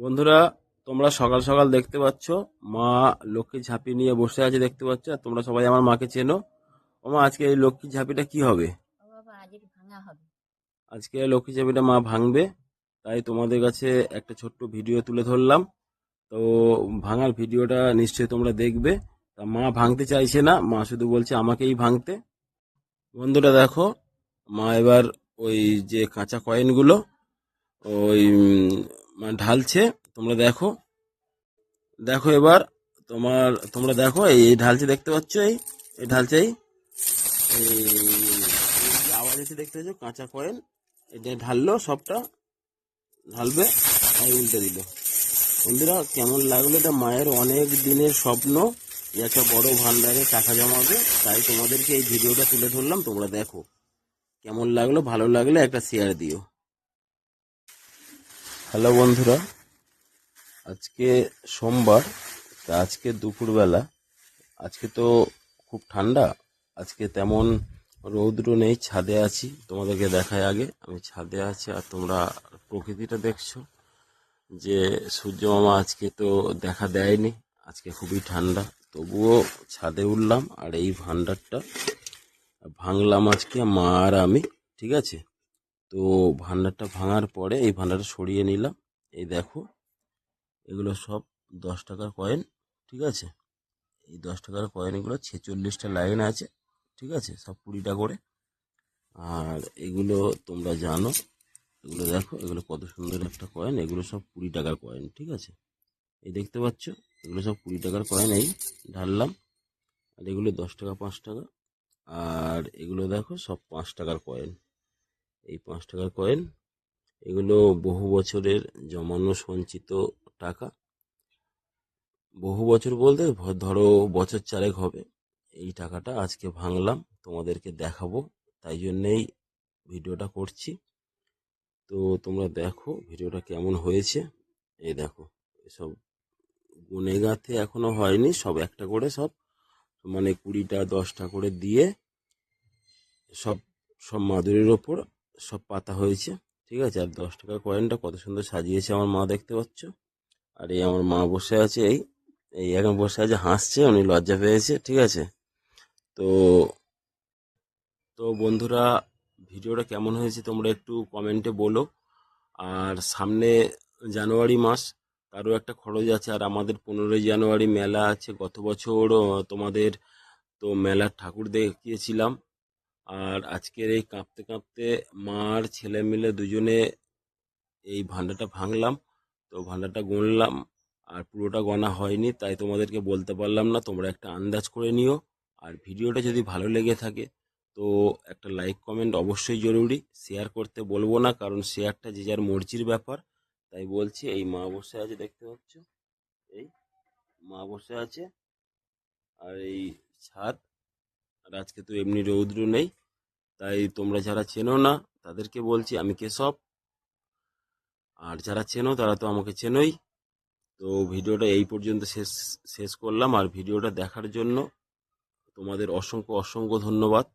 বন্ধুরা তোমরা সকাল সকাল দেখতে পাচ্ছ মা লক্ষ্মী ঝাঁপি নিয়ে বসে আছে দেখতে পাচ্ছ আর তোমরা সবাই আমার মাকে চেনো। ও মা আজকে এই লক্ষ্মী ঝাঁপিটা কি হবে? আজকে লক্ষ্মী ঝাঁপিটা মা ভাঙবে তাই তোমাদের কাছে একটা ছোট্ট ভিডিও তুলে ধরলাম। তো ভাঙার ভিডিওটা নিশ্চয়ই তোমরা দেখবে। তা মা ভাঙতে চাইছে না মা শুধু বলছে আমাকেই ভাঙতে। বন্ধুরা দেখো মা এবার ওই যে কাঁচা কয়েনগুলো ওই ঢালছে, তোমরা দেখো। দেখো এবার তোমার, তোমরা দেখো, এই ঢালছে দেখতে পাচ্ছ এই এই ঢালছে এই। আওয়াজ এসে দেখতে পাচ্ছ, কাঁচা কয়েন এটা ঢাললো, সবটা ঢালবে আর উল্টে দিল। বন্ধুরা, কেমন লাগল? এটা মায়ের অনেক দিনের স্বপ্ন একটা বড় ভান্ডারে টাকা জমাবে। তাই তোমাদেরকে এই ভিডিওটা তুলে ধরলাম, তোমরা দেখো। কেমন লাগল, ভালো লাগলে একটা শেয়ার দিও। হ্যালো বন্ধুরা, আজকে সোমবার, তা আজকে দুপুরবেলা। আজকে তো খুব ঠান্ডা, আজকে তেমন রৌদ্র নেই, ছাদে আছি, তোমাদেরকে দেখায় আগে। আমি ছাদে আছি আর তোমরা প্রকৃতিটা দেখছ, যে সূর্য মামা আজকে তো দেখা দেয়নি, আজকে খুবই ঠান্ডা। তবুও ছাদে উঠলাম আর এই ভান্ডারটা ভাঙলাম আজকে মা আর আমি, ঠিক আছে? তো ভান্ডারটা ভাঙার পরে এই ভান্ডারটা সরিয়ে নিলাম। এই দেখো, এগুলো সব দশ টাকার কয়েন ঠিক আছে? এই দশ টাকার কয়েনগুলো ছেচল্লিশটা লাইন আছে, ঠিক আছে? সব কুড়িটা করে। আর এগুলো তোমরা জানো, এগুলো দেখো, এগুলো কত সুন্দর একটা কয়েন এগুলো সব কুড়ি টাকার কয়েন ঠিক আছে? এই দেখতে পাচ্ছ? এগুলো সব কুড়ি টাকার কয়েন এই ঢাললাম। আর এগুলো দশ টাকা, পাঁচ টাকা। আর এগুলো দেখো, সব পাঁচ টাকার কয়েন এই পাঁচ টাকার কয়েন এগুলো বহু বছরের জমানো সঞ্চিত টাকা। বহু বছর বলতে ধরো বছর চারেক হবে। এই টাকাটা আজকে ভাঙলাম, তোমাদেরকে দেখাবো, তাই জন্যেই ভিডিওটা করছি। তো তোমরা দেখো ভিডিওটা কেমন হয়েছে। এই দেখো, এসব গুনে গাঁথে এখনও হয়নি, সব একটা করে সব মানে কুড়িটা দশটা করে দিয়ে সব সব মাদুরের ওপর সব পাতা হয়েছে, ঠিক আছে? আর দশ টাকার কয়েনটা কত সুন্দর সাজিয়েছে আমার মা দেখতে পাচ্ছ? আর এই আমার মা বসে আছে, এই এই এখন বসে আছে, হাসছে, উনি লজ্জা পেয়েছে, ঠিক আছে? তো তো বন্ধুরা, ভিডিওটা কেমন হয়েছে তোমরা একটু কমেন্টে বলো। আর সামনে জানুয়ারি মাস, তারও একটা খরচ আছে। আর আমাদের পনেরোই জানুয়ারি মেলা আছে, গত বছর তোমাদের তো মেলার ঠাকুর দেখিয়েছিলাম। আর আজকের এই কাঁপতে কাঁপতে মার ছেলে মিলে দুজনে এই ভান্ডারটা ভাঙলাম। তো ভান্ডারটা গুনলাম আর পুরোটা গণা হয়নি, তাই তোমাদেরকে বলতে পারলাম না। তোমরা একটা আন্দাজ করে নিও। আর ভিডিওটা যদি ভালো লেগে থাকে, তো একটা লাইক কমেন্ট অবশ্যই জরুরি। শেয়ার করতে বলব না, কারণ শেয়ারটা যে যার মর্জির ব্যাপার। তাই বলছি, এই মা বসে আছে দেখতে পাচ্ছ? এই মা বসে আছে। আর এই ছাদ। আর আজকে তো এমনি রৌদ্র নেই, তাই তোমরা যারা চেনো না, তাদেরকে বলছি আমি কেশব আর যারা চেনো, তারা তো আমাকে চেনোই। তো ভিডিওটা এই পর্যন্ত শেষ শেষ করলাম। আর ভিডিওটা দেখার জন্য তোমাদের অসংখ্য অসংখ্য ধন্যবাদ।